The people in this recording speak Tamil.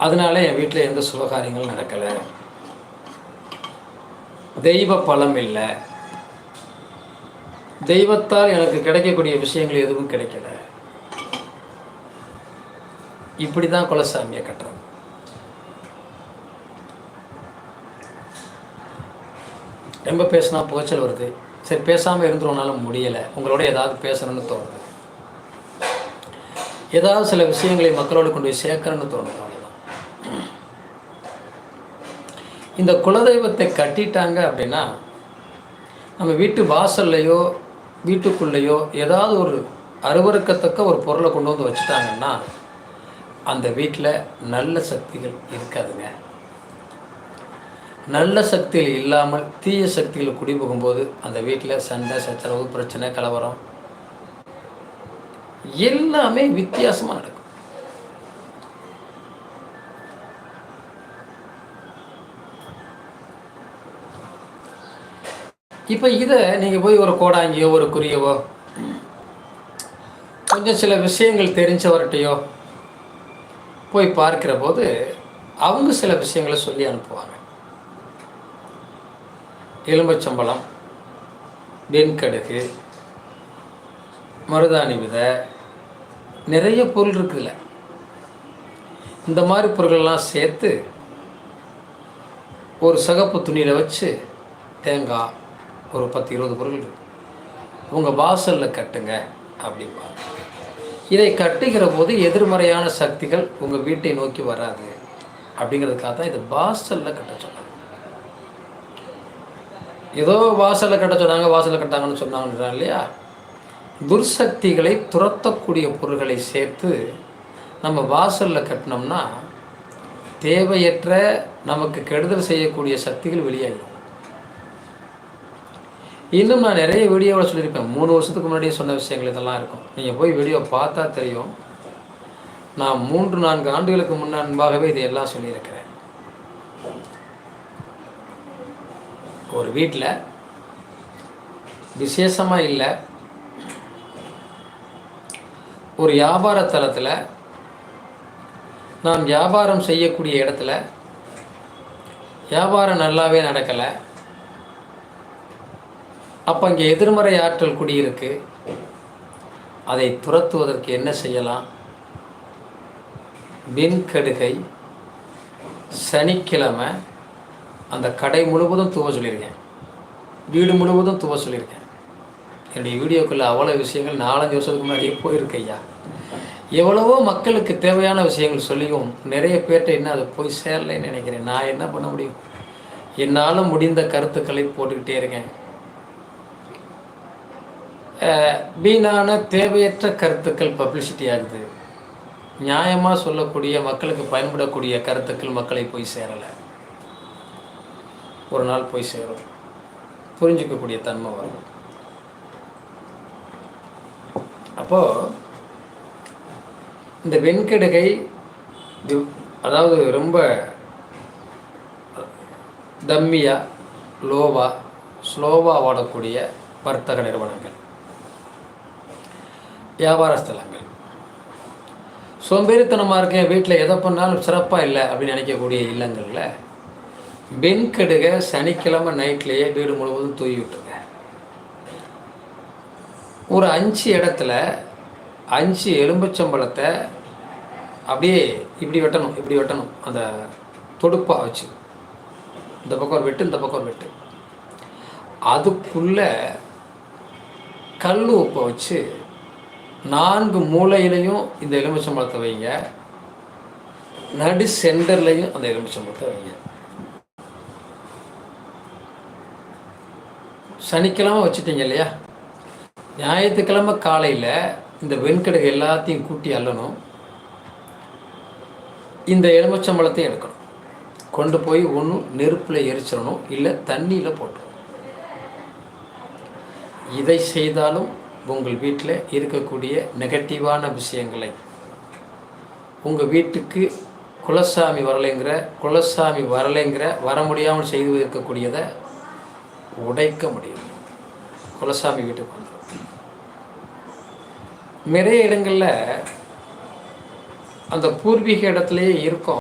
அதனால என் வீட்டில் எந்த சுபகாரியங்களும் நடக்கலை. தெய்வ பலம் இல்லை. தெய்வத்தால் எனக்கு கிடைக்கக்கூடிய விஷயங்கள் எதுவும் கிடைக்கல. இப்படி தான் குலசாமியை கட்டுறோம். ரொம்ப பேசினா புகைச்சல் வருது. சரி பேசாமல் இருந்துருவனாலும் முடியலை. உங்களோட ஏதாவது பேசணும்னு தோணுது. ஏதாவது சில விஷயங்களை மக்களோடு கொண்டு போய் சேர்க்கணும்னு தோணுது. இந்த குலதெய்வத்தை கட்டிட்டாங்க அப்படின்னா நம்ம வீட்டு வாசல்லையோ வீட்டுக்குள்ளேயோ ஏதாவது ஒரு அருவருக்கத்தக்க ஒரு பொருளை கொண்டு வந்து வச்சுட்டாங்கன்னா அந்த வீட்டில் நல்ல சக்திகள் இருக்காதுங்க. நல்ல சக்திகள் இல்லாமல் தீய சக்திகள் குடிபுகும்போது அந்த வீட்டில் சண்டை சச்சரவு பிரச்சனை கலவரம் எல்லாமே வித்தியாசமாக நடக்கும். இப்போ இதை நீங்கள் போய் ஒரு கோடாங்கியோ ஒரு குறியவோ கொஞ்சம் சில விஷயங்கள் தெரிஞ்சவர்கிட்டையோ போய் பார்க்கிற போது அவங்க சில விஷயங்களை சொல்லி அனுப்புவாங்க. எலும்பச்சம்பழம் வெண்கடுகு மருதாணி விதை நிறைய பொருள் இருக்குதுல்ல இந்த மாதிரி பொருள்கள்லாம் சேர்த்து ஒரு சகப்பு துணியில் வச்சு தேங்காய் ஒரு பத்து இருபது பொருள் இருக்கு உங்கள் வாசலில் கட்டுங்க அப்படிம்பாங்க இதை கட்டுகிற போது எதிர்மறையான சக்திகள் உங்கள் வீட்டை நோக்கி வராது. அப்படிங்கிறதுக்காக தான் இது வாசலில் கட்ட சொன்னாங்க. ஏதோ வாசலில் கட்ட சொன்னாங்க வாசலில் கட்டாங்கன்னு சொன்னாங்கன்றாங்க இல்லையா? துர்சக்திகளை துரத்தக்கூடிய பொருள்களை சேர்த்து நம்ம வாசலில் கட்டினோம்னா தேவையற்ற நமக்கு கெடுதல் செய்யக்கூடிய சக்திகள் வெளியாகிடும் இன்னும் நான் நிறைய வீடியோவில் சொல்லியிருப்பேன். மூணு வருஷத்துக்கு முன்னாடியே சொன்ன விஷயங்கள் இதெல்லாம் இருக்கும். நீங்கள் போய் வீடியோ பார்த்தா தெரியும். நான் மூன்று நான்கு ஆண்டுகளுக்கு முன்பாகவே இதையெல்லாம் சொல்லியிருக்கிறேன். ஒரு வீட்டில் விசேஷமாக இல்லை. ஒரு வியாபார தளத்தில் நாம் வியாபாரம் செய்யக்கூடிய இடத்துல வியாபாரம் நல்லாவே நடக்கலை. அப்போ இங்கே எதிர்மறை ஆற்றல் குடியிருக்கு. அதை துரத்துவதற்கு என்ன செய்யலாம்? வெண்கடுகை சனிக்கிழமை அந்த கடை முழுவதும் துவ சொல்லியிருக்கேன். வீடு முழுவதும் துவ சொல்லியிருக்கேன். என்னுடைய வீடியோக்குள்ளே அவ்வளோ விஷயங்கள் நாலஞ்சு வருஷத்துக்கு முன்னாடியே போயிருக்கு ஐயா. எவ்வளவோ மக்களுக்கு தேவையான விஷயங்கள் சொல்லியும் நிறைய பேர்கிட்ட என்ன அது போய் சேரலைன்னு நினைக்கிறேன். நான் என்ன பண்ண முடியும்? என்னால் முடிந்த கருத்துக்களை போட்டுக்கிட்டே இருக்கேன். வீணான தேவையற்ற கருத்துக்கள் பப்ளிசிட்டி ஆகுது. நியாயமாக சொல்லக்கூடிய மக்களுக்கு பயன்படக்கூடிய கருத்துக்கள் மக்களை போய் சேரலை. ஒரு நாள் போய் சேரும். புரிஞ்சிக்கக்கூடிய தன்மை வரும். அப்போது இந்த வெண்கடுகை அதாவது ரொம்ப தம்மியாக லோவாக ஸ்லோவாக ஓடக்கூடிய வர்த்தக நிறுவனங்கள். வியாபார ஸ்தலங்கள். சோம்பேறித்தனமாக இருக்கேன் வீட்டில் எதை பண்ணாலும் சிறப்பாக இல்லை அப்படின்னு நினைக்கக்கூடிய இல்லங்களில் வெண்கடுக சனிக்கிழமை நைட்லேயே வீடு முழுவதும் தூவி விட்டுருங்க. ஒரு அஞ்சு இடத்துல அஞ்சு எலும்புச்சம்பழத்தை அப்படியே இப்படி வெட்டணும் இப்படி வெட்டணும் அந்த தொடுப்பாக வச்சு. இந்த பக்கம் ஒரு வெட்டு இந்த பக்கம் ஒரு வெட்டு. அதுக்குள்ளே கல் உப்பை வச்சு நான்கு மூலையிலையும் இந்த எலுமிச்சம்பழத்தை வைங்க. நடு சென்டர்லையும் அந்த எலுமிச்சம்பழத்தை வைங்க. சனிக்கிழமை வச்சுட்டீங்க இல்லையா? ஞாயிற்றுக்கிழமை காலையில் இந்த வெண்கடுகு எல்லாத்தையும் கூட்டி அள்ளணும். இந்த எலுமிச்சம்பழத்தையும் எடுக்கணும். கொண்டு போய் ஒன்று நெருப்பில் எரிச்சிடணும். இல்லை தண்ணியில் போட்டணும் இதை செய்தாலும் உங்கள் வீட்டில் இருக்கக்கூடிய நெகட்டிவான விஷயங்களை. உங்கள் வீட்டுக்கு குலசாமி வரலைங்கிற குலசாமி வரலைங்கிற வர முடியாமல் செய்து இருக்கக்கூடியதை உடைக்க முடியும். குலசாமி வீட்டுக்கு வந்து நிறைய இடங்களில் அந்த பூர்வீக இடத்துலையே இருக்கும்.